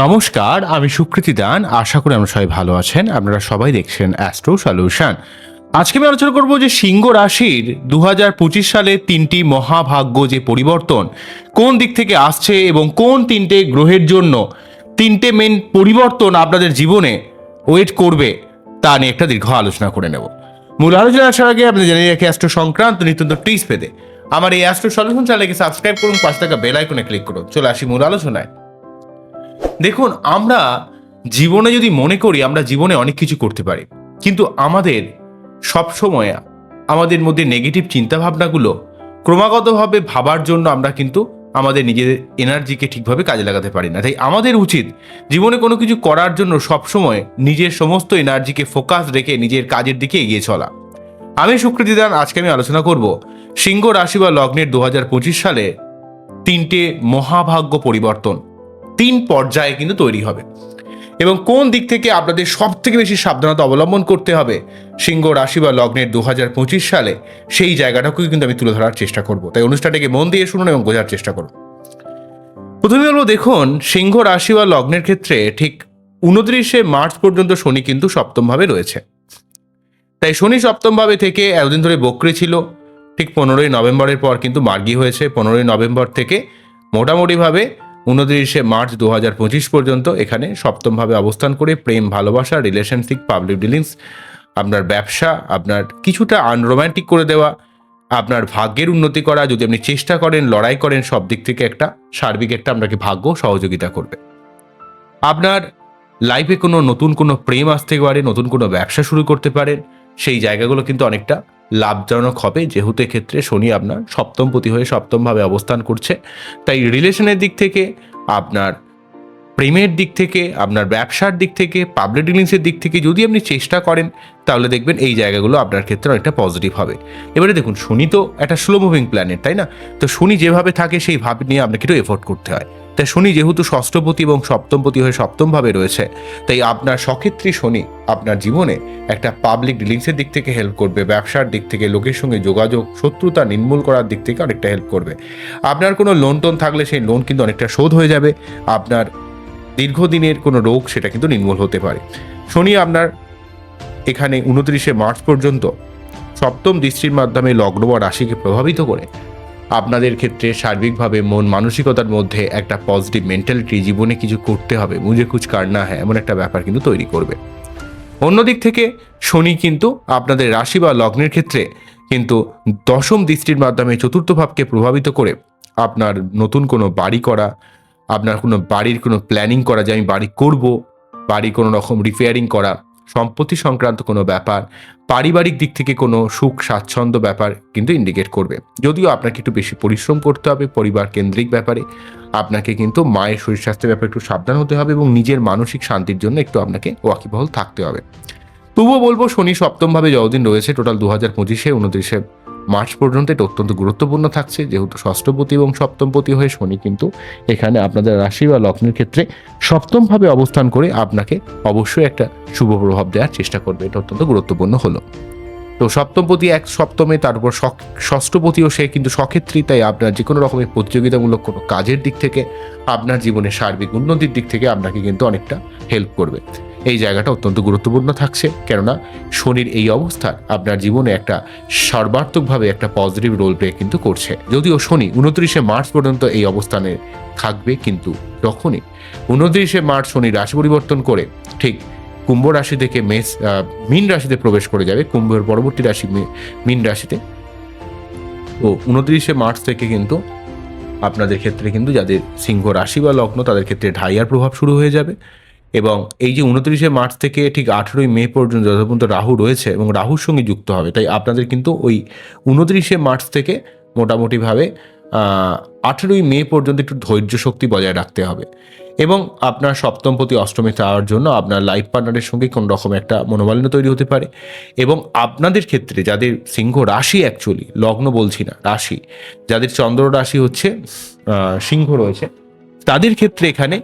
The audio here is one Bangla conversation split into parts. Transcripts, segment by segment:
নমস্কার, আমি সুকৃতি দান। আশা করি আমরা সবাই ভালো আছেন। আপনারা সবাই দেখছেন অ্যাস্ট্রো সলিউশন আজকে আমি আলোচনা করব যে সিংহ রাশির দু হাজার পঁচিশ সালে তিনটি মহাভাগ্য যে পরিবর্তন কোন দিক থেকে আসছে এবং কোন তিনটে গ্রহের জন্য তিনটে মেন পরিবর্তন আপনাদের জীবনে ওয়েট করবে, তা নিয়ে একটা দীর্ঘ আলোচনা করে নেব। মূল আলোচনা আসার আগে আপনি জেনে রাখি অ্যাস্ট্রো সংক্রান্ত নিত্যন্ত টিপস পেতে। আমার এই অ্যাস্ট্রো সলিউশন চ্যানেলকে সাবস্ক্রাইব করুন পাঁচ টাকা বেল আইকনে ক্লিক করুন। চলে আসি মূল আলোচনায়। দেখুন, আমরা জীবনে যদি মনে করি, আমরা জীবনে অনেক কিছু করতে পারি। কিন্তু আমাদের সব সময় আমাদের মধ্যে নেগেটিভ চিন্তাভাবনাগুলো ক্রমাগতভাবে ভাবার জন্য আমরা কিন্তু আমাদের নিজেদের এনার্জিকে ঠিকভাবে কাজে লাগাতে পারি না। তাই আমাদের উচিত জীবনে কোনো কিছু করার জন্য সবসময় নিজের সমস্ত এনার্জিকে ফোকাস রেখে নিজের কাজের দিকে এগিয়ে চলা। আমি সুকৃতি দান আজকে আমি আলোচনা করব সিংহ রাশি বা লগ্নের দু হাজার পঁচিশ সালে তিনটে মহাভাগ্য পরিবর্তন। তিন পর্যায়ে কিন্তু তৈরি হবে। এবং কোন দিক থেকে আপনাদের সব থেকে বেশি সাবধানতা অবলম্বন করতে হবে, সিংহ রাশি বা লগ্নের দু হাজার পঁচিশ সালে, সেই জায়গাটাকেও কিন্তু আমি তুলে ধরার চেষ্টা করব। তাই অনুষ্ঠানটাকে মন দিয়ে শুনুন এবং বোঝার চেষ্টা করুন। প্রথমে বলব, দেখুন, সিংহ রাশি বা লগ্নের ক্ষেত্রে ঠিক উনত্রিশে মার্চ পর্যন্ত শনি কিন্তু সপ্তমভাবে রয়েছে। তাই শনি সপ্তমভাবে থেকে এতদিন ধরে বক্রি ছিল, ঠিক পনেরোই নভেম্বরের পর কিন্তু মার্গি হয়েছে। পনেরোই নভেম্বর থেকে মোটামুটিভাবে উনত্রিশে মার্চ দু হাজার পঁচিশ পর্যন্ত এখানে সপ্তমভাবে অবস্থান করে প্রেম, ভালোবাসা রিলেশনশিপ পাবলিক ডিলিংস আপনার ব্যবসা, আপনার কিছুটা আনরোম্যান্টিক করে দেওয়া, আপনার ভাগ্যের উন্নতি করা, যদি আপনি চেষ্টা করেন, লড়াই করেন, সব দিক থেকে একটা সার্বিক একটা আপনাকে ভাগ্য সহযোগিতা করবে। আপনার লাইফে কোনো নতুন কোনো প্রেম আসতে পারে, নতুন কোনো ব্যবসা শুরু করতে পারেন, সেই জায়গাগুলো কিন্তু অনেকটা লাভজনক হবে। যেহেতু এক্ষেত্রে শনি আপনার সপ্তমপতি হয়ে সপ্তমভাবে অবস্থান করছে। তাই রিলেশনের দিক থেকে, আপনার প্রেমের দিক থেকে, আপনার ব্যবসার দিক থেকে পাবলিক ডিলিংসের দিক থেকে যদি আপনি চেষ্টা করেন, তাহলে দেখবেন এই জায়গাগুলো আপনার ক্ষেত্রে অনেকটা পজিটিভ হবে। এবারে দেখুন, শনি তো একটা স্লো মুভিং প্ল্যানেট তাই না? তো শনি যেভাবে থাকে, সেই ভাব নিয়ে আপনাকে একটু এফোর্ট করতে হয়। তাই শনি যেহেতু ষষ্ঠপতি এবং সপ্তমপতি হয়ে সপ্তমভাবে রয়েছে, তাই আপনার সক্ষেত্রী শনি আপনার জীবনে একটা পাবলিক ডিলিংসের দিক থেকে হেল্প করবে, ব্যবসার দিক থেকে, লোকের সঙ্গে যোগাযোগ, শত্রুতা নির্মূল করার দিক থেকে অনেকটা হেল্প করবে। আপনার কোনো লোন টোন থাকলে সেই লোন কিন্তু অনেকটা শোধ হয়ে যাবে, আপনার দীর্ঘদিনের কোনো রোগ সেটা কিন্তু নির্মূল হতে পারে। শনি আপনার এখানে উনত্রিশে মার্চ পর্যন্ত সপ্তম দৃষ্টির মাধ্যমে লগ্ন বা রাশিকে প্রভাবিত করে আপনাদের ক্ষেত্রে সার্বিকভাবে মন মানসিকতার মধ্যে একটা পজিটিভ মেন্টালিটি জীবনে কিছু করতে হবে। মুঝে কুছ কারনা হ্যাঁ এমন একটা ব্যাপার কিন্তু তৈরি করবে। অন্যদিক থেকে শনি কিন্তু আপনাদের রাশি বা লগ্নের ক্ষেত্রে কিন্তু দশম দৃষ্টির মাধ্যমে চতুর্থ ভাবকে প্রভাবিত করে আপনার নতুন কোনো বাড়ি করা, আপনার কোনো বাড়ির কোনো প্ল্যানিং করা যে আমি বাড়ি করব, বাড়ি কোনো রকম রিপেয়ারিং করা সম্পত্তি সংক্রান্ত কোনো ব্যাপার, পারিবারিক দিক থেকে কোনো সুখ স্বাচ্ছন্দ্য ব্যাপার কিন্তু ইন্ডিকেট করবে। যদিও আপনাকে একটু বেশি পরিশ্রম করতে হবে পরিবার কেন্দ্রিক ব্যাপারে, আপনাকে কিন্তু মায়ের শরীর স্বাস্থ্যের ব্যাপারে একটু সাবধান হতে হবে এবং নিজের মানসিক শান্তির জন্য একটু আপনাকে ওয়াকিবহল থাকতে হবে। তবুও বলব শনি সপ্তমভাবে যতদিন রয়েছে টোটাল দু হাজার পঁচিশে, উনত্রিশে মার্চ পর্যন্ত এটা অত্যন্ত গুরুত্বপূর্ণ থাকছে, যেহেতু ষষ্ঠপতি এবং সপ্তমপতি হয়ে শনি কিন্তু এখানে আপনাদের রাশি বা লগ্নের ক্ষেত্রে সপ্তমভাবে অবস্থান করে আপনাকে অবশ্যই একটা শুভ প্রভাব দেওয়ার চেষ্টা করবে, এটা অত্যন্ত গুরুত্বপূর্ণ হলো। তো সপ্তমপতি এক সপ্তমে তার উপর ষষ্ঠ- ষষ্ঠপতিও সে কিন্তু সক্ষেত্রী, তাই আপনার যে কোনো রকমের প্রতিযোগিতামূলক কোনো কাজের দিক থেকে আপনার জীবনের সার্বিক উন্নতির দিক থেকে আপনাকে কিন্তু অনেকটা হেল্প করবে। এই জায়গাটা অত্যন্ত গুরুত্বপূর্ণ থাকছে। কেননা শনির এই অবস্থা আপনার জীবনে একটা সর্বাত্মকভাবে একটা পজিটিভ রোল প্লে কিন্তু করছে। যদিও শনি উনত্রিশে মার্চ পর্যন্ত এই অবস্থানে থাকবে, কিন্তু যখনই উনত্রিশে মার্চ শনি রাশি পরিবর্তন করে ঠিক কুম্ভ রাশি থেকে মেষ মীন রাশিতে প্রবেশ করে যাবে। কুম্ভের পরবর্তী রাশি মীন রাশিতে। ও উনত্রিশে মার্চ থেকে কিন্তু আপনাদের ক্ষেত্রে কিন্তু যাদের সিংহ রাশি বা লগ্ন, তাদের ক্ষেত্রে ঢাইয়ার প্রভাব শুরু হয়ে যাবে। এবং এই যে উনত্রিশে মার্চ থেকে ঠিক আঠেরোই মে পর্যন্ত যত পর্যন্ত রাহু রয়েছে এবং রাহুর সঙ্গে যুক্ত হবে, তাই আপনাদের কিন্তু ওই উনত্রিশে মার্চ থেকে মোটামুটিভাবে আঠেরোই মে পর্যন্ত একটু ধৈর্য শক্তি বজায় রাখতে হবে। এবং আপনার সপ্তম প্রতি অষ্টমে যাওয়ার জন্য আপনার লাইফ পার্টনারের সঙ্গে কোনো রকম একটা মনোমালিন্য তৈরি হতে পারে। এবং আপনাদের ক্ষেত্রে যাদের সিংহ রাশি অ্যাকচুয়ালি লগ্ন বলছি না, রাশি, যাদের চন্দ্র রাশি হচ্ছে সিংহ রয়েছে, তাদের ক্ষেত্রে এখানে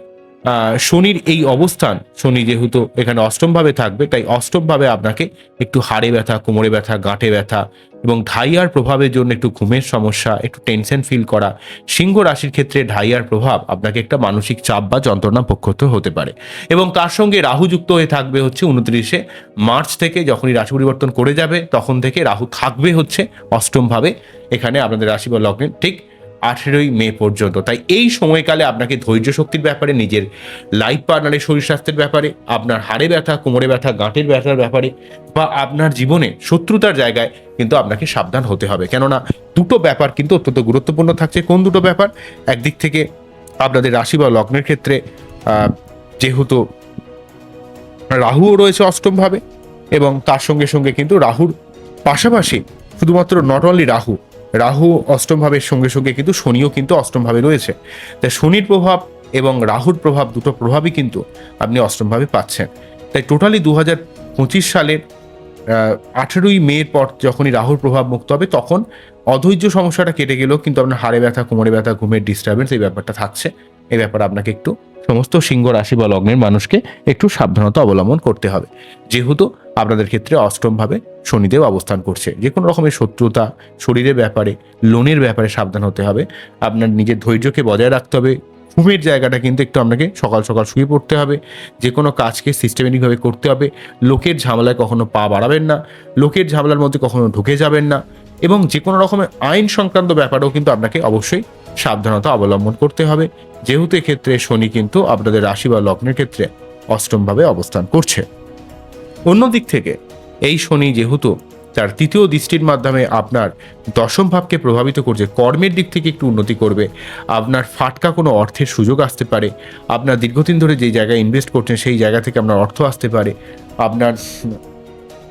শনির এই অবস্থান, শনি যেহেতু এখানে অষ্টমভাবে থাকবে, তাই অষ্টমভাবে আপনাকে একটু হাড়ে ব্যথা, কোমরে ব্যথা, গাঁটে ব্যথা এবং ঢাইয়ার প্রভাবের জন্য একটু ঘুমের সমস্যা, একটু টেনশন ফিল করা, সিংহ রাশির ক্ষেত্রে ঢাইয়ার প্রভাব আপনাকে একটা মানসিক চাপ বা যন্ত্রণা পক্ষত হতে পারে। এবং তার সঙ্গে রাহু যুক্ত হয়ে থাকবে হচ্ছে উনত্রিশে মার্চ থেকে, যখনই রাশি পরিবর্তন করে যাবে, তখন থেকে রাহু থাকবে হচ্ছে অষ্টমভাবে। এখানে আপনাদের রাশি বা লগ্নের ঠিক আঠেরোই মে পর্যন্ত। তাই এই সময়কালে আপনাকে ধৈর্য শক্তির ব্যাপারে, নিজের লাইফ পার্টনারের শরীর স্বাস্থ্যের ব্যাপারে, আপনার হাড়ে ব্যথা, কোমরে ব্যথা, গাঁটের ব্যথার ব্যাপারে বা আপনার জীবনে শত্রুতার জায়গায় কিন্তু আপনাকে সাবধান হতে হবে। কেননা দুটো ব্যাপার কিন্তু অত্যন্ত গুরুত্বপূর্ণ থাকছে। কোন দুটো ব্যাপার? একদিক থেকে আপনাদের রাশি বা লগ্নের ক্ষেত্রে যেহেতু রাহুও রয়েছে অষ্টমভাবে এবং তার সঙ্গে সঙ্গে কিন্তু রাহুর পাশাপাশি শুধুমাত্র নট অনলি রাহু রাহু অষ্টমভাবের সঙ্গে সঙ্গে কিন্তু শনিও কিন্তু অষ্টমভাবে রয়েছে। তাই শনির প্রভাব এবং রাহুর প্রভাব দুটো প্রভাবই কিন্তু আপনি অষ্টমভাবে পাচ্ছেন। তাই টোটালি দু হাজার পঁচিশ সালের আঠেরোই মের পর যখনই রাহুর প্রভাব মুক্ত হবে, তখন অধৈর্য সমস্যাটা কেটে গেলেও কিন্তু আপনার হাড়ে ব্যথা, কোমরে ব্যথা, ঘুমের ডিস্টারবেন্স এই ব্যাপারটা থাকছে। এই ব্যাপারে আপনাকে একটু সমস্ত সিংহ রাশি বা লগ্নের মানুষকে একটু সাবধানতা অবলম্বন করতে হবে। যেহেতু আপনাদের ক্ষেত্রে অষ্টমভাবে শনিদেব অবস্থান করছে। যে কোনো রকমের শত্রুতা, শরীরের ব্যাপারে, লোনের ব্যাপারে সাবধান হতে হবে। আপনার নিজের ধৈর্যকে বজায় রাখতে হবে। ঘুমের জায়গাটা কিন্তু একটু আপনাকে সকাল সকাল শুয়ে পড়তে হবে। যে কোনো কাজকে সিস্টেমেটিকভাবে করতে হবে। লোকের ঝামেলায় কখনো পা বাড়াবেন না। লোকের ঝামেলার মধ্যে কখনো ঢুকে যাবেন না। এবং যে কোনো রকমের আইন সংক্রান্ত ব্যাপারেও কিন্তু আপনাকে অবশ্যই সাবধানতা অবলম্বন করতে হবে। যেহেতু এক্ষেত্রে শনি কিন্তু আপনাদের রাশি বা লগ্নের ক্ষেত্রে অষ্টমভাবে অবস্থান করছে। অন্যদিক থেকে, এই শনি যেহেতু তার তৃতীয় দৃষ্টির মাধ্যমে আপনার দশম ভাবকে প্রভাবিত করছে, কর্মের দিক থেকে একটু উন্নতি করবে, আপনার ফাটকা কোনো অর্থের সুযোগ আসতে পারে, আপনার দীর্ঘদিন ধরে যে জায়গায় ইনভেস্ট করছেন সেই জায়গা থেকে আপনার অর্থ আসতে পারে, আপনার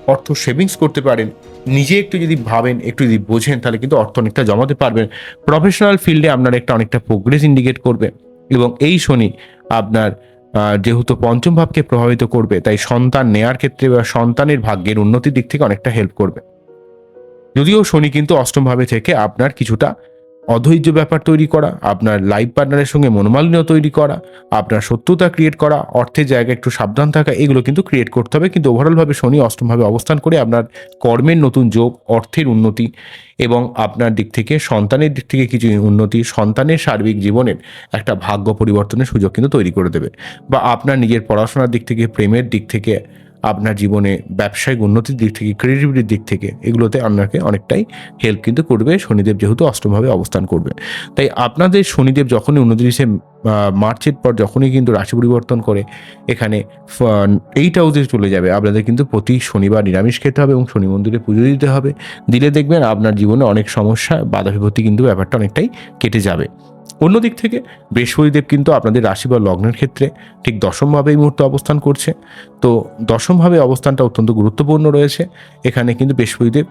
অর্থ সেভিংস করতে পারেন, নিজে একটু যদি ভাবেন, একটু যদি বোঝেন, তাহলে কিন্তু অর্থ অনেকটা জমাতে পারবেন। প্রফেশনাল ফিল্ডে আপনার একটা অনেকটা প্রোগ্রেস ইন্ডিকেট করবে এবং এই শনি আপনার যেহেতু পঞ্চম ভাবকে প্রভাবিত করবে, তাই সন্তান নেয়ার ক্ষেত্রে বা সন্তানের ভাগ্যের উন্নতির দিক থেকে অনেকটা হেল্প করবে। যদিও শনি কিন্তু অষ্টম ভাবে থেকে আপনার কিছুটা অধৈর্য ব্যাপার তৈরি করা, আপনার লাইফ পার্টনারের সঙ্গে মনোমালিন্য তৈরি করা, আপনার শত্রুতা ক্রিয়েট করা, অর্থের জায়গায় একটু সাবধান থাকা, এগুলো কিন্তু ক্রিয়েট করতে হবে। কিন্তু ওভারঅলভাবে শনি অষ্টমভাবে অবস্থান করে আপনার কর্মের নতুন যোগ, অর্থের উন্নতি এবং আপনার দিক থেকে সন্তানের দিক থেকে কিছু উন্নতি, সন্তানের সার্বিক জীবনের একটা ভাগ্য পরিবর্তনের সুযোগ কিন্তু তৈরি করে দেবে। বা আপনার নিজের পড়াশোনার দিক থেকে, প্রেমের দিক থেকে আপনার জীবনে ব্যবসায়িক উন্নতির দিক থেকে ক্রিয়েটিভিটির দিক থেকে এগুলোতে আপনাকে অনেকটাই হেল্প কিন্তু করবে। শনিদেব যেহেতু অষ্টমভাবে অবস্থান করবে। তাই আপনাদের শনিদেব যখনই উনত্রিশে মার্চের পর যখনই কিন্তু রাশি পরিবর্তন করে, এখানে এইট হাউসে চলে যাবে। আপনাদের কিন্তু প্রতি শনিবার নিরামিষ খেতে হবে এবং শনি মন্দিরে পুজো দিতে হবে। দিলে দেখবেন আপনার জীবনে অনেক সমস্যা, বাধা বিপত্তি কিন্তু ব্যাপারটা অনেকটাই কেটে যাবে। অন্যদিক থেকে বৃহস্পতিদেব কিন্তু আপনাদের রাশি বা লগ্নের ক্ষেত্রে ঠিক দশমভাবে এই মুহূর্তে অবস্থান করছে। তো দশমভাবে অবস্থানটা অত্যন্ত গুরুত্বপূর্ণ রয়েছে। এখানে কিন্তু বৃহস্পতিদেব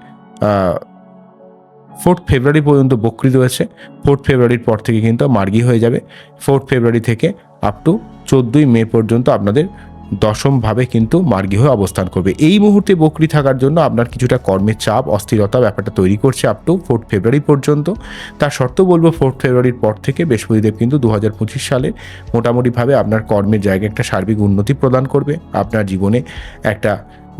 ফোর্থ ফেব্রুয়ারি পর্যন্ত বকরি রয়েছে ফোর্থ ফেব্রুয়ারির পর থেকে কিন্তু মার্গি হয়ে যাবে। ফোর্থ ফেব্রুয়ারি থেকে আপ টু চোদ্দোই মে পর্যন্ত আপনাদের দশমভাবে কিন্তু মার্গী হয়ে অবস্থান করবে। এই মুহূর্তে বকরি থাকার জন্য আপনার কিছুটা কর্মের চাপ, অস্থিরতা ব্যাপারটা তৈরি করছে আপ টু ফোর্থ ফেব্রুয়ারি পর্যন্ত। তার শর্ত বলব ফোর্থ ফেব্রুয়ারির পর থেকে বৃহস্পতিদেব কিন্তু দু হাজার পঁচিশ সালে মোটামুটিভাবে আপনার কর্মের জায়গায় একটা সার্বিক উন্নতি প্রদান করবে। আপনার জীবনে একটা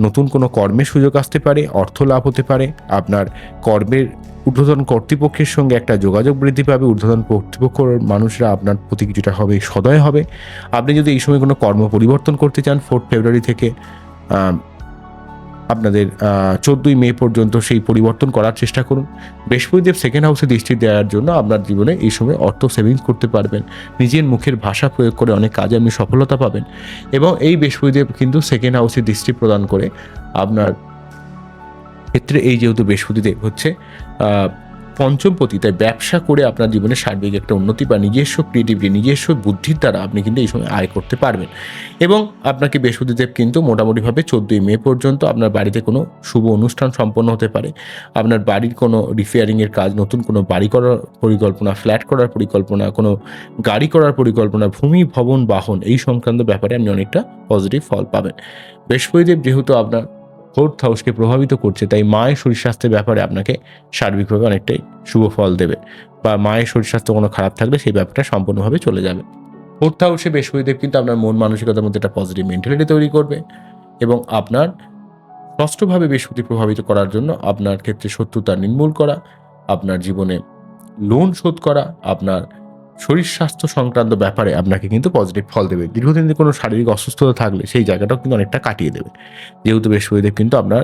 নতুন কোনো কর্মের সুযোগ আসতে পারে, অর্থ লাভ হতে পারে, আপনার কর্মের ঊর্ধ্বতন কর্তৃপক্ষের সঙ্গে একটা যোগাযোগ বৃদ্ধি পাবে, ঊর্ধ্বতন কর্তৃপক্ষর মানুষরা আপনার প্রতি কিছুটা হবে, সদয় হবে। আপনি যদি এই সময় কোনো কর্ম পরিবর্তন করতে চান ফোর্থ ফেব্রুয়ারি থেকে আপনাদের চোদ্দোই মে পর্যন্ত সেই পরিবর্তন করার চেষ্টা করুন। বৃহস্পতিদেব সেকেন্ড হাউসে দৃষ্টি দেওয়ার জন্য আপনার জীবনে এই সময় অর্থ সেভিংস করতে পারবেন। নিজের মুখের ভাষা প্রয়োগ করে অনেক কাজে আপনি সফলতা পাবেন। এবং এই বৃহস্পতিদেব কিন্তু সেকেন্ড হাউসে দৃষ্টি প্রদান করে আপনার ক্ষেত্রে এই যেহেতু বৃহস্পতিদেব হচ্ছে পঞ্চমপতি তাই ব্যবসা করে আপনার জীবনে সার্বিক একটা উন্নতি বা নিজস্ব ক্রিয়েটিভিটি নিজস্ব বুদ্ধির দ্বারা আপনি কিন্তু এই সময় আয় করতে পারবেন। এবং আপনাকে বৃহস্পতিদেব কিন্তু মোটামুটিভাবে চোদ্দোই মে পর্যন্ত আপনার বাড়িতে কোনো শুভ অনুষ্ঠান সম্পন্ন হতে পারে। আপনার বাড়ির কোনো রিপেয়ারিংয়ের কাজ, নতুন কোনো বাড়ি করার পরিকল্পনা ফ্ল্যাট করার পরিকল্পনা, কোনো গাড়ি করার পরিকল্পনা, ভূমি, ভবন, বাহন, এই সংক্রান্ত ব্যাপারে আপনি অনেকটা পজিটিভ ফল পাবেন। বৃহস্পতিদেব যেহেতু আপনার ফোর্থ হাউসকে প্রভাবিত করছে, তাই মায়ের শরীর স্বাস্থ্যের ব্যাপারে আপনাকে সার্বিকভাবে অনেকটাই শুভ ফল দেবে বা মায়ের শরীর স্বাস্থ্য কোনো খারাপ থাকলে সেই ব্যাপারটা সম্পূর্ণভাবে চলে যাবে। ফোর্থ হাউসে বৃহস্পতিদেব কিন্তু আপনার মন মানসিকতার মধ্যে একটা পজিটিভ মেন্টালিটি তৈরি করবে এবং আপনার স্পষ্টভাবে বৃহস্পতি প্রভাবিত করার জন্য আপনার ক্ষেত্রে শত্রুতা নির্মূল করা, আপনার জীবনে লোন শোধ করা, আপনার শরীর স্বাস্থ্য সংক্রান্ত ব্যাপারে আপনাকে কিন্তু পজিটিভ ফল দেবে। দীর্ঘদিন কোনো শারীরিক অসুস্থতা থাকলে সেই জায়গাটাও কিন্তু অনেকটা কাটিয়ে দেবে। যেহেতু বৃহস্পতিদেব কিন্তু আপনার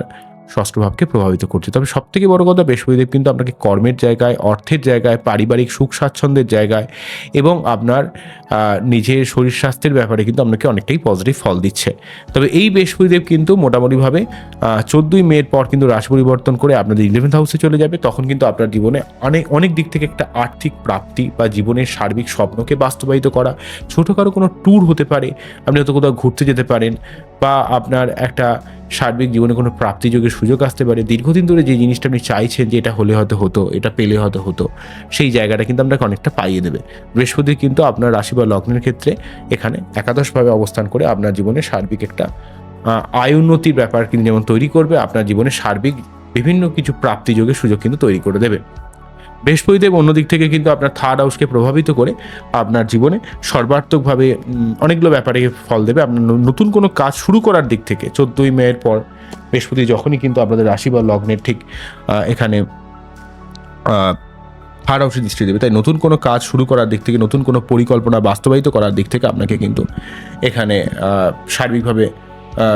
ষষ্ঠ ভাবকে প্রভাবিত করছে। তবে সব থেকে বড় কথা বৃহস্পতিদেব কিন্তু আপনাকে কর্মের জায়গায়, অর্থের জায়গায়, পারিবারিক সুখ স্বাচ্ছন্দ্যের জায়গায় এবং আপনার নিজের শরীর স্বাস্থ্যের ব্যাপারে কিন্তু আপনাকে অনেকটাই পজিটিভ ফল দিচ্ছে। তবে এই বৃহস্পতিদেব কিন্তু মোটামুটিভাবে চোদ্দোই মের পর কিন্তু রাশি পরিবর্তন করে আপনাদের ইলেভেন্থ হাউসে চলে যাবে। তখন কিন্তু আপনার জীবনে অনেক অনেক দিক থেকে একটা আর্থিক প্রাপ্তি বা জীবনের সার্বিক স্বপ্নকে বাস্তবায়িত করা, ছোটোখাটো কোনো ট্যুর হতে পারে, আপনি হয়তো কোথাও ঘুরতে যেতে পারেন বা আপনার একটা সার্বিক জীবনে কোনো প্রাপ্তিযোগের সুযোগ আসতে পারে, দীর্ঘদিন ধরে যে জিনিসটা আপনি চাইছেন যে এটা হলে হয়তো হতো, এটা পেলে হয়তো হতো, সেই জায়গাটা কিন্তু আপনাকে অনেকটা পাইয়ে দেবে। বৃহস্পতি কিন্তু আপনার রাশি বা লগ্নের ক্ষেত্রে এখানে একাদশভাবে অবস্থান করে আপনার জীবনে সার্বিক একটা আয় উন্নতির ব্যাপার কিন্তু যেমন তৈরি করবে, আপনার জীবনে সার্বিক বিভিন্ন কিছু প্রাপ্তিযোগের সুযোগ কিন্তু তৈরি করে দেবে। বৃহস্পতিদেব অন্যদিক থেকে কিন্তু আপনার থার্ড হাউসকে প্রভাবিত করে আপনার জীবনে সর্বাত্মকভাবে অনেকগুলো ব্যাপারে ফল দেবে। আপনার নতুন কোনো কাজ শুরু করার দিক থেকে, চোদ্দোই মেয়ের পর বৃহস্পতি যখনই কিন্তু আপনাদের রাশি বা লগ্নের ঠিক এখানে থার্ড হাউসে দৃষ্টি দেবে। তাই নতুন কোনো কাজ শুরু করার দিক থেকে, নতুন কোনো পরিকল্পনা বাস্তবায়িত করার দিক থেকে আপনাকে কিন্তু এখানে সার্বিকভাবে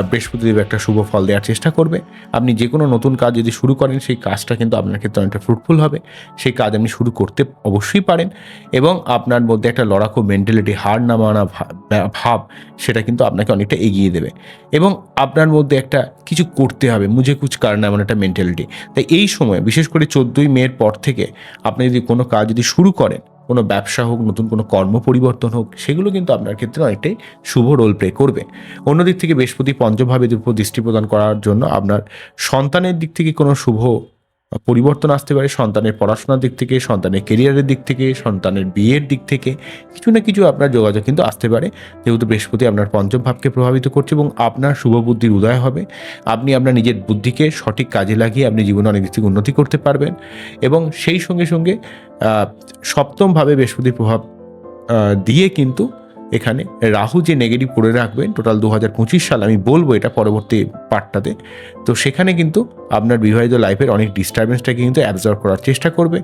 বৃহস্পতিদেব একটা শুভ ফল দেওয়ার চেষ্টা করবে। আপনি যে কোনো নতুন কাজ যদি শুরু করেন, সেই কাজটা কিন্তু আপনার ক্ষেত্রে অনেকটা ফ্রুটফুল হবে। সেই কাজ আপনি শুরু করতে অবশ্যই পারেন এবং আপনার মধ্যে একটা লড়াকু মেন্টালিটি হার না মানা ভাব, সেটা কিন্তু আপনাকে অনেকটা এগিয়ে দেবে। এবং আপনার মধ্যে একটা কিছু করতে হবে মুঝে কুচ কারণ এমন একটা মেন্টালিটি তাই এই সময়, বিশেষ করে চোদ্দোই মের পর থেকে, আপনি যদি কোনো কাজ যদি শুরু করেন কোনো ব্যবসা হোক, নতুন কোনো কর্ম পরিবর্তন হোক, সেগুলো কিন্তু আপনার ক্ষেত্রে অনেকটাই শুভ রোল প্লে করবে। অন্যদিক থেকে বৃহস্পতি পঞ্চমভাবে উপর দৃষ্টি প্রদান করার জন্য আপনার সন্তানের দিক থেকে কোনো শুভ পরিবর্তন আসতে পারে সন্তানের পড়াশোনার দিক থেকে, সন্তানের কেরিয়ারের দিক থেকে, সন্তানের বিয়ের দিক থেকে। কিছু না কিছু আপনার যোগাযোগ কিন্তু আসতে পারে। যেহেতু বৃহস্পতি আপনার পঞ্চম ভাবকে প্রভাবিত করছে এবং আপনার শুভ বুদ্ধির উদয় হবে। আপনি আপনার নিজের বুদ্ধিকে সঠিক কাজে লাগিয়ে আপনি জীবনে অনেক দিক থেকে উন্নতি করতে পারবেন। এবং সেই সঙ্গে সঙ্গে সপ্তমভাবে বৃহস্পতির প্রভাব দিয়ে কিন্তু এখানে। রাহু যে নেগেটিভ করে রাখবেন টোটাল দু হাজার পঁচিশ সাল, আমি বলব এটা পরবর্তী পার্টটাতে তো সেখানে কিন্তু আপনার বিবাহিত লাইফের অনেক ডিস্টারবেন্সটাকে কিন্তু অ্যাবজর্ভ করার চেষ্টা করবে,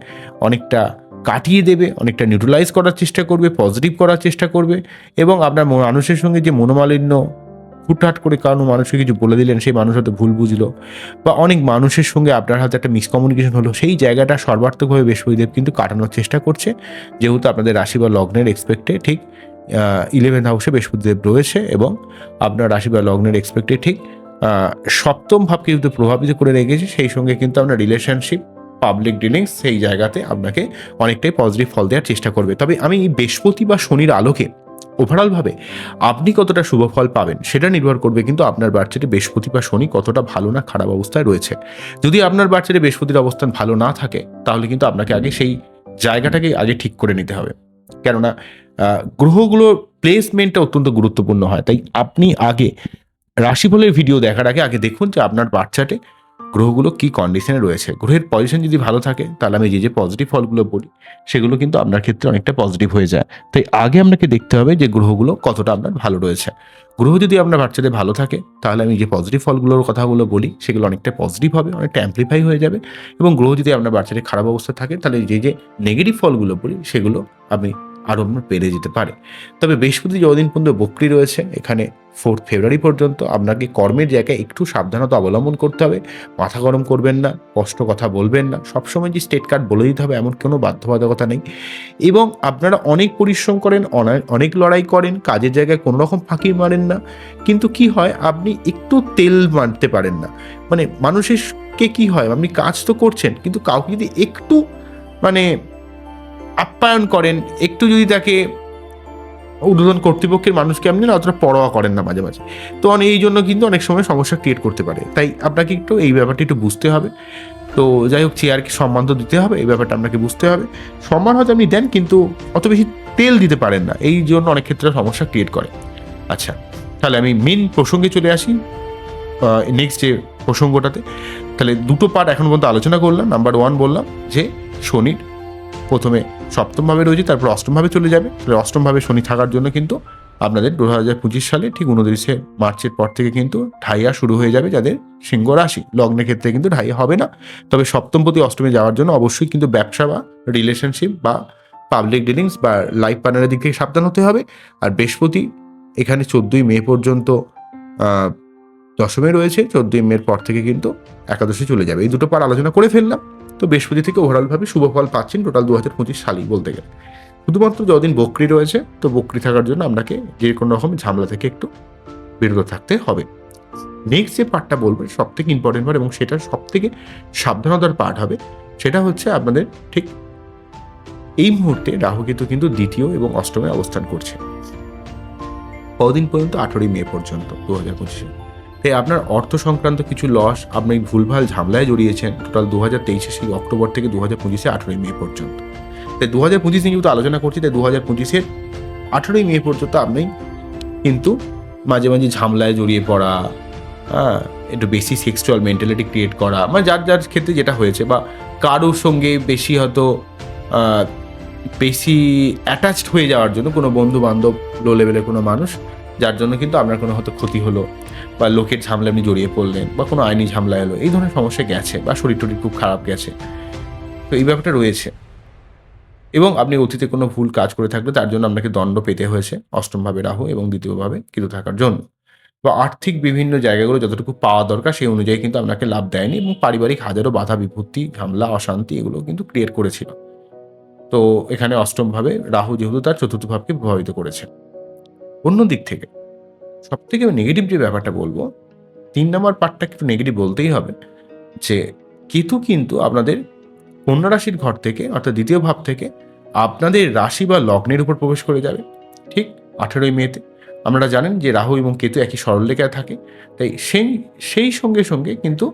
অনেকটা কাটিয়ে দেবে, অনেকটা নিউট্রালাইজ করার চেষ্টা করবে পজিটিভ করার চেষ্টা করবে এবং আপনার মানুষের সঙ্গে যে মনোমালিন্য হুটহাট করে কারণ মানুষকে কিছু বলে দিলেন, সেই মানুষ হয়তো ভুল বুঝলো বা অনেক মানুষের সঙ্গে আপনার হাতে একটা মিসকমিউনিকেশন হলো, সেই জায়গাটা সর্বার্থকভাবে বৃহস্পতিদেব কিন্তু কাটানোর চেষ্টা করছে। যেহেতু আপনাদের রাশি বা লগ্নের এক্সপেক্টে ঠিক? ইলেভেন্থ হাউসে বৃহস্পতিদেব রয়েছে এবং আপনার রাশি বা লগ্নের এক্সপেক্টে ঠিক সপ্তম ভাবকে কিন্তু প্রভাবিত করে রেখেছে, সেই সঙ্গে কিন্তু আপনার রিলেশনশিপ পাবলিক ডিলিংস সেই জায়গাতে আপনাকে অনেকটাই পজিটিভ ফল দেওয়ার চেষ্টা করবে। তবে আমি বৃহস্পতি বা শনির আলোকে ওভারঅলভাবে আপনি কতটা শুভ ফল পাবেন সেটা নির্ভর করবে কিন্তু আপনার বাচ্চাটি বৃহস্পতি বা শনি কতটা ভালো না খারাপ অবস্থায় রয়েছে। যদি আপনার বাচ্চাটি বৃহস্পতির অবস্থান ভালো না থাকে, তাহলে কিন্তু আপনাকে আগে সেই জায়গাটাকে আগে ঠিক করে নিতে হবে। কেননা গ্রহগুলোর প্লেসমেন্টটা অত্যন্ত গুরুত্বপূর্ণ হয়। তাই আপনি আগে রাশিফলের ভিডিও দেখার আগে আগে দেখুন যে আপনার বাচ্চাটে গ্রহগুলো কি কন্ডিশনে রয়েছে? গ্রহের পজিশন যদি ভালো থাকে, তাহলে আমি যে যে পজিটিভ ফলগুলো বলি সেগুলো কিন্তু আপনার ক্ষেত্রে অনেকটা পজিটিভ হয়ে যায়। তাই আগে আপনাকে দেখতে হবে যে গ্রহগুলো কতটা আপনার ভালো রয়েছে। গ্রহ যদি আপনার বাচ্চাদের ভালো থাকে, তাহলে আমি যে পজিটিভ ফলগুলোর কথাগুলো বলি, সেগুলো অনেকটা পজিটিভ হবে, অনেকটা অ্যাম্পলিফাই হয়ে যাবে। এবং গ্রহ যদি আপনার বাচ্চাদের খারাপ অবস্থা থাকে, তাহলে যে যে নেগেটিভ ফলগুলো বলি সেগুলো আপনি আরও পেরে যেতে পারে। তবে বৃহস্পতি যতদিন পর্যন্ত বক্রি রয়েছে, এখানে ফোর্থ ফেব্রুয়ারি পর্যন্ত আপনাকে কর্মের জায়গায় একটু সাবধানতা অবলম্বন করতে হবে। মাথা গরম করবেন না, স্পষ্ট কথা বলবেন না, সবসময় যে স্টেট কার্ড বলে দিতে হবে এমন কোনো বাধ্যবাধকতা নেই। এবং আপনারা অনেক পরিশ্রম করেন অনেক লড়াই করেন, কাজের জায়গায় কোনো রকম ফাঁকি মারেন না। কিন্তু কি হয়, আপনি একটু তেল মারতে পারেন না। মানে মানুষের কে কি হয়, আপনি কাজ তো করছেন, কিন্তু কাউকে যদি একটু মানে আপ্যায়ন করেন, একটু যদি তাকে উদ্বোধন কর্তৃপক্ষের মানুষকে আপনি অতটা পরোয়া করেন না মাঝে মাঝে। তো এই জন্য কিন্তু অনেক সময় সমস্যা ক্রিয়েট করতে পারে। তাই আপনাকে একটু এই ব্যাপারটা একটু বুঝতে হবে। তো যাই হোক চেয়ারকে সম্মান তো দিতে হবে, এই ব্যাপারটা আপনাকে বুঝতে হবে। সম্মান হয়তো আপনি দেন, কিন্তু অত বেশি তেল দিতে পারেন না। এই জন্য অনেক ক্ষেত্রে সমস্যা ক্রিয়েট করে। আচ্ছা তাহলে আমি মেন প্রসঙ্গে চলে আসি। নেক্সট যে প্রসঙ্গটাতে। তাহলে দুটো পার্ট এখন পর্যন্ত আলোচনা করলাম। নাম্বার ওয়ান বললাম যে, শনির প্রথমে সপ্তমভাবে রয়েছে, তারপর অষ্টমভাবে চলে যাবে। তাহলে অষ্টমভাবে শনি থাকার জন্য কিন্তু আপনাদের দু হাজার পঁচিশ সালে ঠিক উনত্রিশে মার্চের পর থেকে কিন্তু ঢাইয়া শুরু হয়ে যাবে যাদের সিংহ রাশি। লগ্নের ক্ষেত্রে কিন্তু ঢাইয়া হবে না। তবে সপ্তমপতি অষ্টমে যাওয়ার জন্য অবশ্যই কিন্তু ব্যবসা বা রিলেশনশিপ বা পাবলিক ডিলিংস বা লাইফ পার্টনারের দিক থেকে সাবধান হতে হবে। আর বৃহস্পতি এখানে চোদ্দোই মে পর্যন্ত দশমে রয়েছে। চোদ্দোই মের পর থেকে কিন্তু একাদশে চলে যাবে। এই দুটো পার আলোচনা করে ফেললাম। তো বৃহস্পতি থেকে ওভারঅলভাবে শুভ ফল পাচ্ছেন টোটাল দু হাজার পঁচিশ সালই বলতে গেলে। শুধুমাত্র যতদিন বকরি রয়েছে, তো বকরি থাকার জন্য আপনাকে যে কোনো রকম ঝামেলা থেকে একটু বিরত থাকতে হবে। নেক্সট যে পার্টটা বলবেন সব থেকে ইম্পর্টেন্ট পার্ট এবং সেটা সব থেকে সাবধানতার পার্ট হবে, সেটা হচ্ছে আপনাদের ঠিক এই মুহূর্তে রাহু কেতু কিন্তু দ্বিতীয় এবং অষ্টমে অবস্থান করছে। কদিন পর্যন্ত? আঠেরোই মে পর্যন্ত দু হাজার পঁচিশে। তাই আপনার অর্থ সংক্রান্ত কিছু লস আপনি ভুলভাল ঝামেলায় জড়িয়েছেন। টোটাল দু হাজার তেইশে সেই অক্টোবর থেকে দু হাজার পঁচিশে আঠেরোই মে পর্যন্ত। তাই দু হাজার পঁচিশ নিয়ে যেহেতু আলোচনা করছি তাই দু হাজার পঁচিশের আঠেরোই মে পর্যন্ত আপনি কিন্তু মাঝে মাঝে ঝামেলায় জড়িয়ে পড়া হ্যাঁ একটু বেশি সেক্সুয়াল মেন্টালিটি ক্রিয়েট করা মানে যার যার ক্ষেত্রে যেটা হয়েছে বা কারোর সঙ্গে বেশি হয়তো বেশি অ্যাটাচড হয়ে যাওয়ার জন্য কোনো বন্ধু বান্ধব লো লেভেলের কোনো মানুষ, যার জন্য কিন্তু আপনার কোনো হয়তো ক্ষতি হলো। বা লোকের ঝামেলা আপনি জড়িয়ে পড়লেন বা কোনো আইনি ঝামেলা এলো, এই ধরনের সমস্যা গেছে বা শরীর টরীর খুব খারাপ গেছে। তো এই ব্যাপারটা রয়েছে। এবং আপনি অতীতে কোনো ভুল কাজ করে থাকলে তার জন্য আপনাকে দণ্ড পেতে হয়েছে অষ্টমভাবে রাহু এবং দ্বিতীয়ভাবে কৃত থাকার জন্য। বা আর্থিক বিভিন্ন জায়গাগুলো যতটুকু পাওয়া দরকার সেই অনুযায়ী কিন্তু আপনাকে লাভ দেয়নি এবং পারিবারিক হাজারো বাধা, বিপত্তি, ঝামেলা, অশান্তি এগুলো কিন্তু ক্রিয়েট করেছিল। তো এখানে অষ্টমভাবে রাহু যেহেতু তার চতুর্থ ভাবকে প্রভাবিত করেছে। অন্য দিক থেকে সব থেকে নেগেটিভ যে ব্যাপারটা বলব, তিন নম্বর পার্টটা একটু নেগেটিভ বলতেই হবে, যে কেতু কিন্তু আপনাদের কন্যা রাশির ঘর থেকে, অর্থাৎ দ্বিতীয় ভাব থেকে আপনাদের রাশি বা লগ্নের উপর প্রবেশ করে যাবে, ঠিক আঠেরোই মেতে। আপনারা জানেন যে রাহু এবং কেতু একই সরলরেখায় থাকে, তাই সেই সেই সঙ্গে সঙ্গে কিন্তু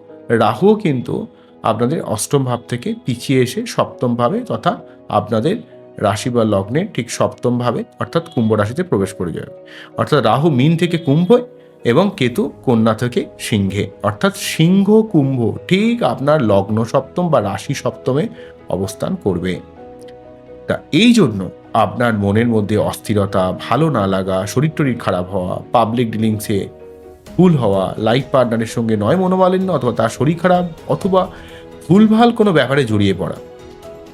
রাহুও কিন্তু আপনাদের অষ্টম ভাব থেকে পিছিয়ে এসে সপ্তম ভাবে তথা আপনাদের রাশি বা লগ্নে ঠিক সপ্তম ভাবে, অর্থাৎ কুম্ভ রাশিতে প্রবেশ করে যাবে অর্থাৎ রাহু মিন থেকে কুম্ভে এবং কেতু কন্যা থেকে সিংহে। অর্থাৎ সিংহ কুম্ভ ঠিক আপনার লগ্ন সপ্তম বা রাশি সপ্তমে অবস্থান করবে। তা এই জন্য আপনার মনের মধ্যে অস্থিরতা, ভালো না লাগা, শরীর টরীর খারাপ হওয়া পাবলিক ডিলিংসে ভুল হওয়া লাইফ পার্টনারের সঙ্গে নয় মনোমালিন্য অথবা তার শরীর খারাপ অথবা ভুলভাল কোনো ব্যাপারে জড়িয়ে পড়া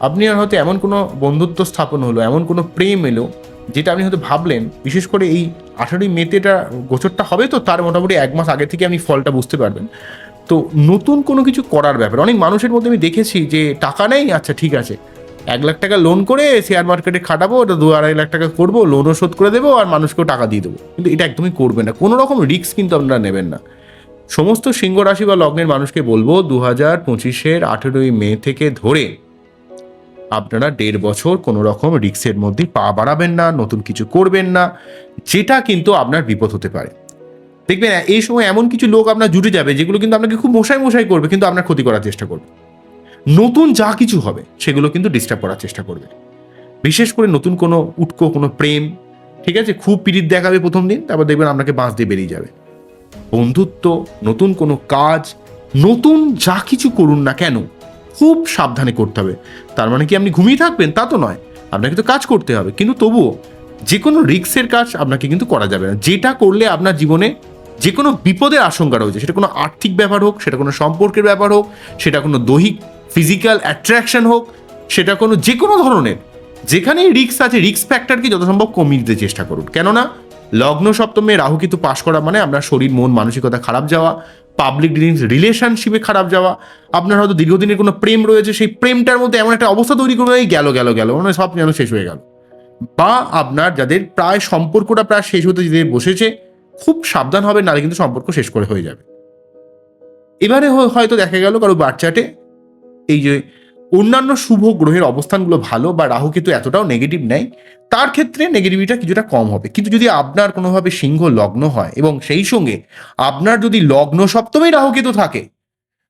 আপনি আর হয়তো এমন কোনো বন্ধুত্ব স্থাপন হলো, এমন কোনো প্রেম এলো, যেটা আপনি হয়তো ভাবলেন, বিশেষ করে এই আঠারোই মেতেটা গোচরটা হবে তো, তার মোটামুটি এক মাস আগে থেকে আপনি ফলটা বুঝতে পারবেন। তো নতুন কোনো কিছু করার ব্যাপার, অনেক মানুষের মধ্যে আমি দেখেছি যে টাকা নেই আচ্ছা ঠিক আছে, এক লাখ টাকা লোন করে শেয়ার মার্কেটে খাটাবো, ওটা দু আড়াই লাখ টাকা করব লোনও শোধ করে দেবো, আর মানুষকেও টাকা দিয়ে দেবো। কিন্তু এটা একদমই করবেন না, কোনো রকম রিস্ক কিন্তু আপনারা নেবেন না। সমস্ত সিংহ রাশি বা লগ্নের মানুষকে বলব, দু হাজার পঁচিশের আঠেরোই মে থেকে ধরে আপনারা দেড় বছর কোনো রকম রিক্সের মধ্যে পা বাড়াবেন না, নতুন কিছু করবেন না, যেটা কিন্তু আপনার বিপদ হতে পারে। দেখবেন, এই সময় এমন কিছু লোক আপনার জুটে যাবে যেগুলো কিন্তু আপনাকে খুব মশাই মশাই করবে, কিন্তু আপনার ক্ষতি করার চেষ্টা করবে। নতুন যা কিছু হবে, সেগুলো কিন্তু ডিস্টার্ব করার চেষ্টা করবে। বিশেষ করে নতুন কোনো উটকো, কোনো প্রেম, ঠিক আছে? খুব পিরিত দেখাবে প্রথম দিন, তারপর দেখবেন আপনাকে বাঁশ দিয়ে বেরিয়ে যাবে। বন্ধুত্ব, নতুন কোনো কাজ, নতুন যা কিছু করুন না কেন খুব সাবধানে করতে হবে। তার মানে কি আপনি ঘুমিয়ে থাকবেন? তা তো নয়। আপনাকে তো কাজ করতে হবে। কিন্তু তবুও যে কোনো রিক্সের কাজ আপনাকে কিন্তু করা যাবে না। যেটা করলে আপনার জীবনে যে কোনো বিপদের আশঙ্কা রয়েছে, সেটা কোনো আর্থিক ব্যাপার হোক, সেটা কোনো সম্পর্কের ব্যাপার হোক, সেটা কোনো দৈহিক, ফিজিক্যাল অ্যাট্রাকশন হোক, সেটা কোনো যে কোনো ধরনের যেখানে রিক্স আছে রিক্স ফ্যাক্টরকে যত সম্ভব কমিয়ে দিতে চেষ্টা করুন। কেননা লগ্ন সপ্তমে রাহু কিন্তু পাশ করা মানে আপনার শরীর, মন, মানসিকতা খারাপ যাওয়া পাবলিক ডিলিংস রিলেশনশিপে খারাপ যাওয়া। আপনার হয়তো দীর্ঘদিনের কোনো প্রেম রয়েছে, সেই প্রেমটার মধ্যে এমন একটা অবস্থা তৈরি করে গেল গেল গেল। মানে সব যেন শেষ হয়ে গেল। বা আপনার যাদের প্রায় সম্পর্কটা প্রায় শেষ হতে যেতে বসেছে, খুব সাবধান হবে নাহলে কিন্তু সম্পর্ক শেষ করে হয়ে যাবে। এবারে হয়তো দেখা গেল কারও বাচ্চাটে এই যে অন্যান্য শুভ গ্রহের অবস্থানগুলো ভালো বা রাহু কিন্তু এতটাও নেগেটিভ নেই, তার ক্ষেত্রে নেগেটিভিটা কিছুটা কম হবে। কিন্তু যদি আপনার কোনোভাবে সিংহ লগ্ন হয় এবং সেই সঙ্গে আপনার যদি লগ্ন সপ্তমেই রাহু কেতু থাকে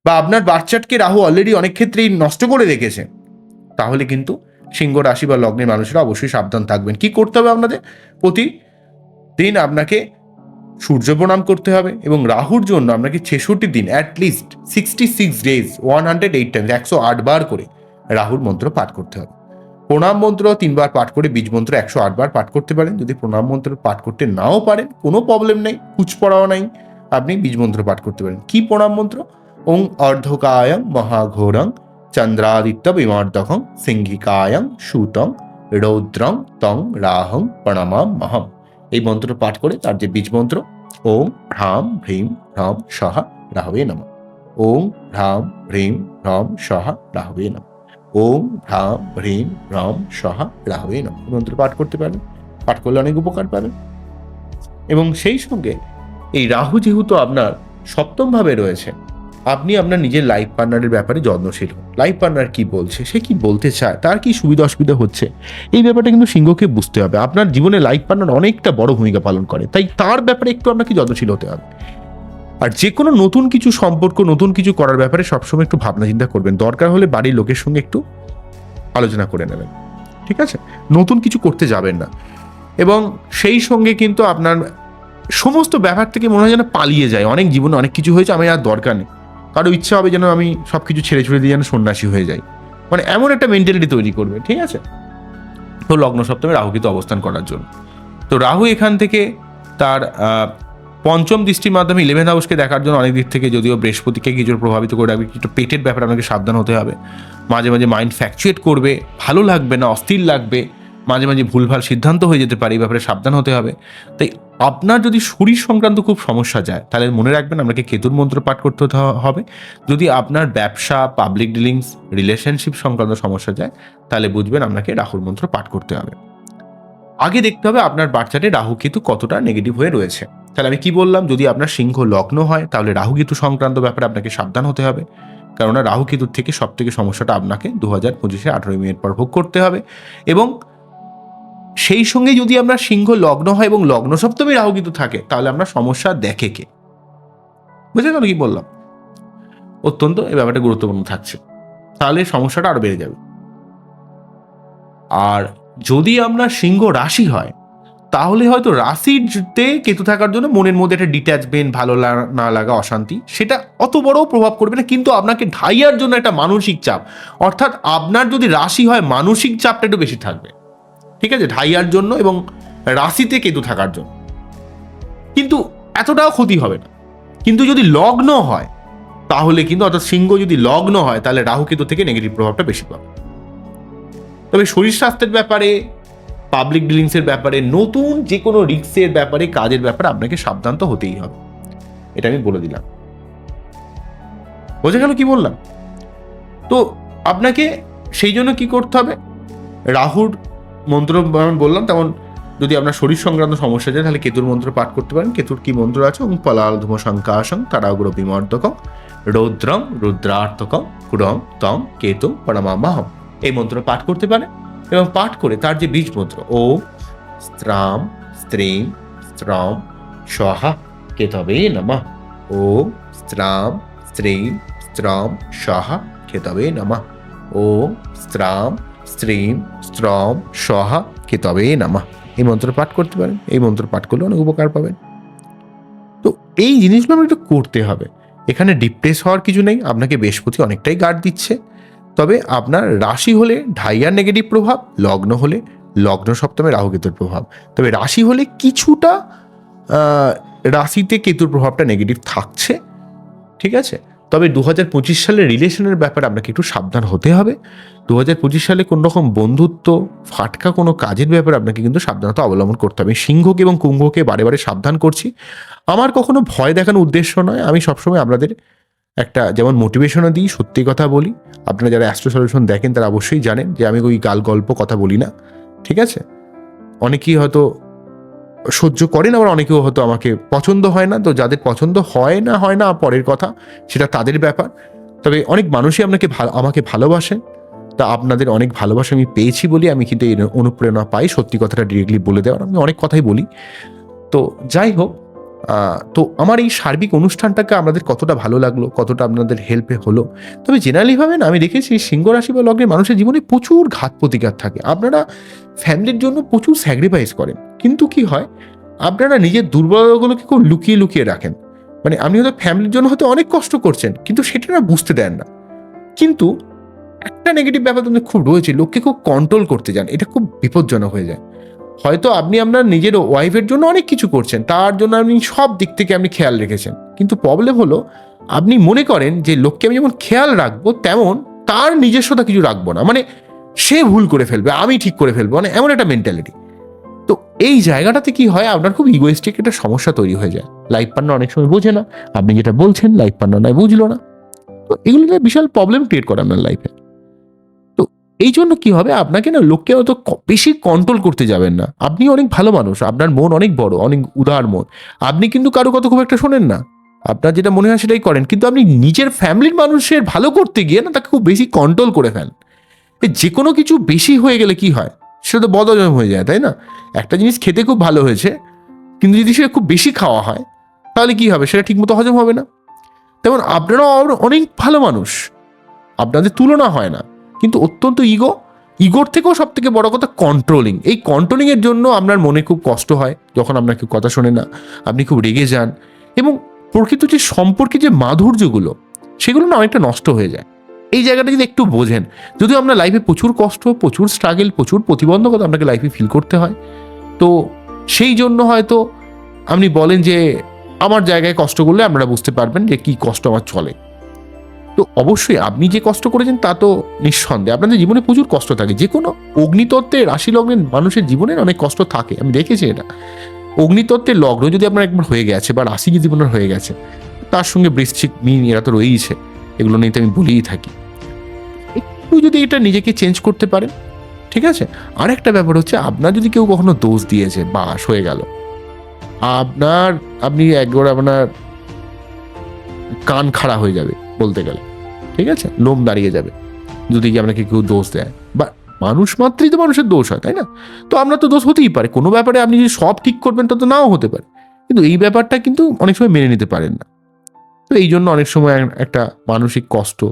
বা আপনার বাচ্চাটকে রাহু অলরেডি অনেক ক্ষেত্রেই নষ্ট করে রেখেছে, তাহলে কিন্তু সিংহ রাশি বা লগ্নের মানুষেরা অবশ্যই সাবধান থাকবেন। কি করতে হবে আপনাদের? প্রতি দিন আপনাকে সূর্য প্রণাম করতে হবে এবং রাহুর জন্য আপনাকে ছেষট্টি দিন at least sixty six days one hundred eight times একশো আট বার করে রাহুর মন্ত্র পাঠ করতে হবে। প্রণাম মন্ত্র তিনবার পাঠ করে বীজ মন্ত্র একশো আটবার পাঠ করতে পারেন। যদি প্রণাম মন্ত্র পাঠ করতে নাও পারেন, কোনো প্রবলেম নেই কুচ পড়াও নাই, আপনি বীজ মন্ত্র পাঠ করতে পারেন। কি প্রণাম মন্ত্র? ওং অর্ধকায়ং মহাঘোরং চন্দ্রাদিত্য বিমার্দকং সিংহিকায়ং সুতং রৌদ্রং তং রাহং প্রণামাম মহম। এই মন্ত্র পাঠ করে তার যে বীজ মন্ত্র ওং হ্রাম ভ্রীম হ্রম সহা রাহবে নম। ওং হ্রাম ভ্রীম হ্রম সহা রাহবে নম। ওম হ্রাম হ্রিম হ্রম সহা রাহবে নম। মন্ত্র পাঠ করতে পারেন, পাঠ করলে অনেক উপকার পাবেন। এবং সেই সঙ্গে এই রাহু যেহেতু আপনার সপ্তম ভাবে রয়েছে আপনি আপনার নিজের লাইফ পার্টনারের ব্যাপারে যত্নশীল হন। লাইফ পার্টনার কি বলছে? সে কি বলতে চায়? তার কি সুবিধা অসুবিধা হচ্ছে? এই ব্যাপারটা কিন্তু সিংহকে বুঝতে হবে। আপনার জীবনে লাইফ পার্টনার অনেকটা বড় ভূমিকা পালন করে। তাই তার ব্যাপারে একটু আপনাকে যত্নশীল হতে হবে। আর যে কোনো নতুন কিছু সম্পর্ক, নতুন কিছু করার ব্যাপারে সবসময় একটু ভাবনা চিন্তা করবেন। দরকার হলে বাড়ির লোকের সঙ্গে একটু আলোচনা করে নেবেন। ঠিক আছে? নতুন কিছু করতে যাবেন না। এবং সেই সঙ্গে কিন্তু আপনার সমস্ত ব্যাপার থেকে মনে হয় যেন পালিয়ে যায়। অনেক জীবনে অনেক কিছু হয়েছে, আমি আর দরকার নেই। কারও ইচ্ছা হবে যেন আমি সব কিছু ছেড়ে ছুড়ে দিয়ে যেন সন্ন্যাসী হয়ে যাই। মানে এমন একটা মেন্টালিটি তৈরি করবে, ঠিক আছে? তো লগ্ন সপ্তমে রাহু কিন্তু অবস্থান করার জন্য। তো রাহু এখান থেকে তার পঞ্চম দৃষ্টির মাধ্যমে ইলেভেন হাউসকে দেখার জন্য অনেক দিক থেকে যদিও বৃহস্পতিকে কিছু প্রভাবিত করে রাখবে কিছু পেটের ব্যাপারে আপনাকে সাবধান হতে হবে। মাঝে মাঝে মাইন্ড ফ্যাকচুয়েট করবে, ভালো লাগবে না, অস্থির লাগবে। মাঝে মাঝে ভুলভাল সিদ্ধান্ত হয়ে যেতে পারে, এই ব্যাপারে সাবধান হতে হবে। তাই আপনার যদি শরীর সংক্রান্ত খুব সমস্যা যায়, তাহলে মনে রাখবেন আপনাকে কেতুর মন্ত্র পাঠ করতে হবে। যদি আপনার ব্যবসা পাবলিক ডিলিংস রিলেশনশিপ সংক্রান্ত সমস্যা যায়, তাহলে বুঝবেন আপনাকে রাহুর মন্ত্র পাঠ করতে হবে। আগে দেখতে হবে আপনার বাচ্চাটি রাহু কেতু কতটা নেগেটিভ হয়ে রয়েছে। তাহলে আমি কি বললাম? যদি আপনার সিংহ লগ্ন হয়, তাহলে রাহু কেতু সংক্রান্ত ব্যাপারে আপনাকে সাবধান হতে হবে। কেননা রাহু কেতুর থেকে সব থেকে সমস্যাটা আপনাকে দু হাজার পঁচিশে আঠারোই মিনিট পর ভোগ করতে হবে। এবং সেই সঙ্গে যদি আমরা সিংহ লগ্ন হয় এবং লগ্ন সপ্তমী রাহু কিন্তু থাকে, তাহলে আপনার সমস্যা দেখে কে? বুঝে গেল কি বললাম? অত্যন্ত এই ব্যাপারটা গুরুত্বপূর্ণ থাকছে। তাহলে সমস্যাটা আরও বেড়ে যাবে। আর যদি আপনার সিংহ রাশি হয়, তাহলে হয়তো রাশিতে কেতু থাকার জন্য মনের মধ্যে একটা ডিট্যাচমেন্ট ভালো না লাগা অশান্তি, সেটা অত বড় প্রভাব করবে না, কিন্তু আপনাকে ঢাইয়ার জন্য একটা মানসিক চাপ। অর্থাৎ আপনার যদি রাশি হয়, মানসিক চাপটা একটু বেশি থাকবে। ঠিক আছে, ঢাইয়ার জন্য এবং রাশিতে কেতু থাকার জন্য। কিন্তু এতটাও ক্ষতি হবে না। কিন্তু যদি লগ্ন হয়, তাহলে কিন্তু অর্থাৎ সিংহ যদি লগ্ন হয়, তাহলে রাহু কেতু থেকে নেগেটিভ প্রভাবটা বেশি পাবে। তবে শরীর স্বাস্থ্যের ব্যাপারে পাবলিক ডিলিংসের ব্যাপারে, নতুন যে কোনো রিক্সের ব্যাপারে, কাজের ব্যাপারে আপনাকে সাবধান তো হতেই হবে। এটা আমি বলে দিলাম। বোঝা গেল কি বললাম? তো আপনাকে সেই জন্য কি করতে হবে? রাহুর মন্ত্র বললাম, তেমন যদি আপনার শরীর সংক্রান্ত সমস্যা যায়, তাহলে কেতুর মন্ত্র পাঠ করতে পারেন। কেতুর কি মন্ত্র আছে? এবং পলাল ধূম শঙ্কাশং তারাগ্র বিমর্দকম রৌদ্রম রুদ্রার্থকম কুরম তম কেতু পরমামাহম এই মন্ত্র পাঠ করতে পারেন এবং পাঠ করে তার যে বীজ মন্ত্র ও স্ত্রাম স্ত্রীম স্ত্রম সহা কেতবে নমঃ। ও স্ত্রাম স্ত্রীম স্ত্রম সহা কেতবে নমঃ। ও স্ত্রাম স্ত্রীম, স্ত্রম, সহা কেতবে নমঃ। এই মন্ত্র পাঠ করতে পারেন, এই মন্ত্র পাঠ করলে অনেক উপকার পাবেন। তো এই জিনিসগুলো আমাকে একটু করতে হবে। এখানে ডিপ্রেস হওয়ার কিছু নেই, আপনাকে বৃহস্পতি অনেকটাই গার্ড দিচ্ছে। তবে আপনার রাশি হলে ঢাইয়ার নেগেটিভ প্রভাব, লগ্ন হলে লগ্ন সপ্তমে রাহুকেতুর প্রভাব। তবে রাশি হলে কিছুটা রাশিতে কেতুর প্রভাবটা নেগেটিভ থাকছে, ঠিক আছে? তবে দু হাজার পঁচিশ সালের রিলেশনের ব্যাপারে আপনাকে একটু সাবধান হতে হবে। দু হাজার পঁচিশ সালে কোনো রকম বন্ধুত্ব, ফাটকা কোনো কাজের ব্যাপারে আপনাকে কিন্তু সাবধানতা অবলম্বন করতে হবে। সিংহকে এবং কুম্ভকে বারে বারে সাবধান করছি। আমার কখনো ভয় দেখানোর উদ্দেশ্য নয়। আমি সবসময় আপনাদের একটা যেমন মোটিভেশনও দিই, সত্যি কথা বলি। আপনারা যারা অ্যাস্ট্রো সলিউশন দেখেন তারা অবশ্যই জানেন যে আমি ওই গাল গল্প কথা বলি না। ঠিক আছে? অনেকেই হয়তো সহ্য করেন, আবার অনেকেও হয়তো আমাকে পছন্দ হয় না। তো যাদের পছন্দ হয় না হয় না, পরের কথা, সেটা তাদের ব্যাপার। তবে অনেক মানুষই আপনাকে ভালো আমাকে ভালোবাসেন তা আপনাদের অনেক ভালোবাসা আমি পেয়েছি বলে আমি কিন্তু অনুপ্রেরণা পাই। সত্যি কথাটা ডিরেক্টলি বলে দেওয়ার আমি অনেক কথাই বলি। তো যাই হোক তো আমার এই সার্বিক অনুষ্ঠানটাকে আমাদের কতটা ভালো লাগল, কতটা আপনাদের হেল্পে হলো? তবে জেনারেলি ভাবে না, আমি দেখেছি সিংহ রাশি বা লগ্নের মানুষের জীবনে প্রচুর ঘাত প্রতিঘাত থাকে। আপনারা ফ্যামিলির জন্য প্রচুর স্যাক্রিফাইস করেন। কিন্তু কি হয়, আপনারা নিজের দুর্বলতাগুলোকে খুব লুকিয়ে লুকিয়ে রাখেন। মানে আপনি হয়তো ফ্যামিলির জন্য হয়তো অনেক কষ্ট করছেন, কিন্তু সেটা না বুঝতে দেন না। কিন্তু একটা নেগেটিভ ব্যাপার তোমাদের খুব রয়েছে, লোককে খুব কন্ট্রোল করতে যান। এটা খুব বিপজ্জনক হয়ে যায়। হয়তো আপনি আপনার নিজের ওয়াইফের জন্য অনেক কিছু করছেন, তার জন্য আপনি সব দিক থেকে আপনি খেয়াল রেখেছেন। কিন্তু প্রবলেম হলো, আপনি মনে করেন যে লোককে আমি যেমন খেয়াল রাখব, তেমন তার নিজস্বতা কিছু রাখব না। মানে সে ভুল করে ফেলবে, আমি ঠিক করে ফেলব মানে এমন একটা মেন্টালিটি তো এই জায়গাটাতে কি হয়, আপনার খুব ইগোয়েস্টিক একটা সমস্যা তৈরি হয়ে যায়। লাইফ পার্টনার অনেক সময় বোঝে না, আপনি যেটা বলছেন লাইফ পার্টনার নয় বুঝলো না। তো এগুলো বিশাল প্রবলেম ক্রিয়েট করে আপনার লাইফে এই জন্য কি হবে? আপনাকে না লোককে অত বেশি কন্ট্রোল করতে যাবেন না। আপনি অনেক ভালো মানুষ, আপনার মন অনেক বড়, অনেক উদার মন। আপনি কিন্তু কারও কথা খুব একটা শোনেন না। আপনার যেটা মনে হয় সেটাই করেন, কিন্তু আপনি নিজের ফ্যামিলির মানুষের ভালো করতে গিয়ে না তাকে খুব বেশি কন্ট্রোল করে ফেলেন। যে কোনো কিছু বেশি হয়ে গেলে কি হয়? সেটা তো বদহজম হয়ে যায়, তাই না? একটা জিনিস খেতে খুব ভালো হয়েছে, কিন্তু যদি সেটা খুব বেশি খাওয়া হয়, তাহলে কি হবে? সেটা ঠিকমতো হজম হবে না। তেমন আপনারাও অনেক ভালো মানুষ। আপনাদের তুলনা হয় না। কিন্তু অত্যন্ত ইগো ইগোর থেকেও সব থেকে বড় কথা কন্ট্রোলিং এই কন্ট্রোলিং এর জন্য আপনার মনে খুব কষ্ট হয় যখন আপনার কেউ কথা শোনে না, আপনি খুব রেগে যান এবং প্রকৃত যে সম্পর্কে যে মাধুর্যগুলো, সেগুলো না অনেকটা নষ্ট হয়ে যায়। এই জায়গাটা যদি একটু বোঝেন, যদিও আপনার লাইফে প্রচুর কষ্ট, প্রচুর স্ট্রাগল প্রচুর প্রতিবন্ধকতা আপনাকে লাইফে ফিল করতে হয়, তো সেই জন্য হয়তো আপনি বলেন যে, আমার জায়গায় কষ্ট করলে আপনারা বুঝতে পারবেন যে কি কষ্ট আমার চলে। তো অবশ্যই আপনি যে কষ্ট করেছেন তা তো নিঃসন্দেহে। আপনাদের জীবনে প্রচুর কষ্ট থাকে। যে কোনো অগ্নিতত্ত্বের রাশি লগ্নের মানুষের জীবনের অনেক কষ্ট থাকে। আমি দেখেছি এটা। অগ্নিতত্ত্বের লগ্ন যদি আপনার একবার হয়ে গেছে বা রাশি যদি আপনার হয়ে গেছে, তার সঙ্গে বৃশ্চিক মিন এরা তো রয়েইছে। এগুলো নিয়ে তো আমি বলেই থাকি। একটু যদি এটা নিজেকে চেঞ্জ করতে পারেন, ঠিক আছে? আরেকটা ব্যাপার হচ্ছে, আপনার যদি কেউ কখনো দোষ দিয়েছে, বাস, হয়ে গেল। আপনার, আপনি একবার আপনার কান খাড়া হয়ে যাবে। বলতে গেলে। ঠিক আছে? লোম দাঁড়িয়ে যাবে। যদি আপনাকে কেউ দোষ দেয়। বা মানুষ মাত্রই তো মানুষের দোষ হয়, তাই না? তো আপনার তো দোষ হতেই পারে। কোনো ব্যাপারে আপনি যদি সব ঠিক করবেন, তা তো নাও হতে পারে। কিন্তু এই ব্যাপারটা কিন্তু অনেক সময় মেনে নিতে পারেন না। তো এই জন্য অনেক সময় একটা মানসিক কষ্ট।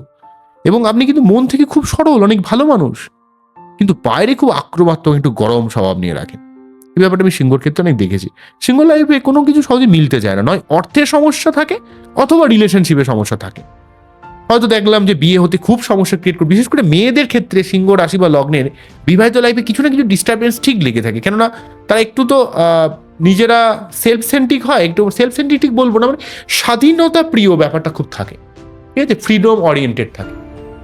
এবং আপনি কিন্তু মন থেকে খুব সরল, অনেক ভালো মানুষ। কিন্তু বাইরে খুব আক্রমাত্মক একটু গরম স্বভাব নিয়ে রাখেন। এই ব্যাপারটা আমি সিংহর ক্ষেত্রে অনেক দেখেছি। সিংহ লাইফে কোনো কিছু সহজে মিলতে চায় না। নয়, অর্থের সমস্যা থাকে অথবা রিলেশনশিপের সমস্যা থাকে। হয়তো দেখলাম যে বিয়ে হতে খুব সমস্যা ক্রিয়েট করে, বিশেষ করে মেয়েদের ক্ষেত্রে সিংহ রাশি বা লগ্নের বিবাহিত লাইফে কিছু না কিছু ডিস্টারবেন্স ঠিক লেগে থাকে। কেননা তারা একটু তো নিজেরা সেলফ সেন্ট্রিক হয়, একটু সেলফ সেন্ট্রিক বলব না মানে স্বাধীনতা প্রিয় ব্যাপারটা খুব থাকে। ঠিক আছে? ফ্রিডম ওরিয়েন্টেড থাকে।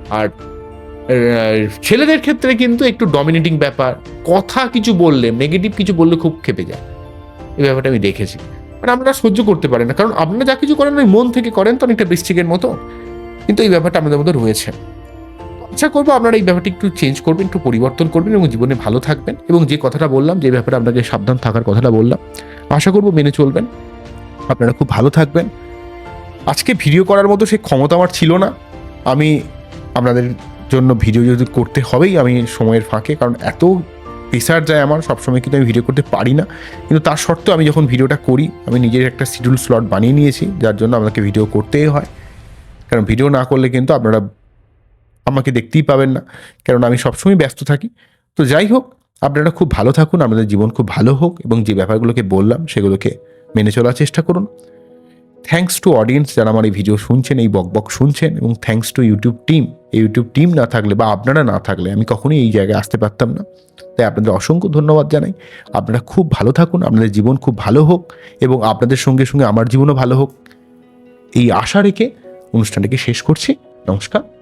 আর ছেলেদের ক্ষেত্রে কিন্তু একটু ডমিনেটিং ব্যাপার, কথা কিছু বললে নেগেটিভ কিছু বললে খুব খেপে যায়। এই ব্যাপারটা আমি দেখেছি। মানে আমরা সহ্য করতে পারি না। কারণ আপনারা যা কিছু করেন, ওই মন থেকে করেন, তো অনেকটা বৃষ্টিকের মতো। কিন্তু এই ব্যাপারটা আপনাদের মধ্যে রয়েছে। আশা করব আপনারা এই ব্যাপারটি একটু চেঞ্জ করবেন, একটু পরিবর্তন করবেন এবং জীবনে ভালো থাকবেন এবং যে কথাটা বললাম, যে ব্যাপারে আপনাকে সাবধান থাকার কথাটা বললাম, আশা করব মেনে চলবেন। আপনারা খুব ভালো থাকবেন। আজকে ভিডিও করার মতো সেই ক্ষমতা আমার ছিল না। আমি আপনাদের জন্য ভিডিও যদি করতে হবেই, আমি সময়ের ফাঁকে, কারণ এত প্রেসার যায় আমার, সবসময় কিন্তু আমি ভিডিও করতে পারি না। কিন্তু তার সত্ত্বেও আমি যখন ভিডিওটা করি, আমি নিজের একটা শিডিউল স্লট বানিয়ে নিয়েছি, যার জন্য আমাকে ভিডিও করতেই হয়। কারণ ভিডিও না করলে কিন্তু আপনারা আমাকে দেখতেই পাবেন না। কারণ আমি সবসময় ব্যস্ত থাকি। তো যাই হোক, আপনারা খুব ভালো থাকুন আপনাদের জীবন খুব ভালো হোক এবং যে ব্যাপারগুলোকে বললাম সেগুলোকে মেনে চলার চেষ্টা করুন। থ্যাঙ্কস টু অডিয়েন্স যারা আমার এই ভিডিও শুনছেন, এই বক বক শুনছেন এবং থ্যাঙ্কস টু ইউটিউব টিম এই ইউটিউব টিম না থাকলে বা আপনারা না থাকলে আমি কখনোই এই জায়গায় আসতে পারতাম না। তাই আপনাদের অসংখ্য ধন্যবাদ জানাই। আপনারা খুব ভালো থাকুন, আপনাদের জীবন খুব ভালো হোক এবং আপনাদের সঙ্গে সঙ্গে আমার জীবনও ভালো হোক। এই আশা রেখে অনুষ্ঠানটাকে শেষ করছি। নমস্কার।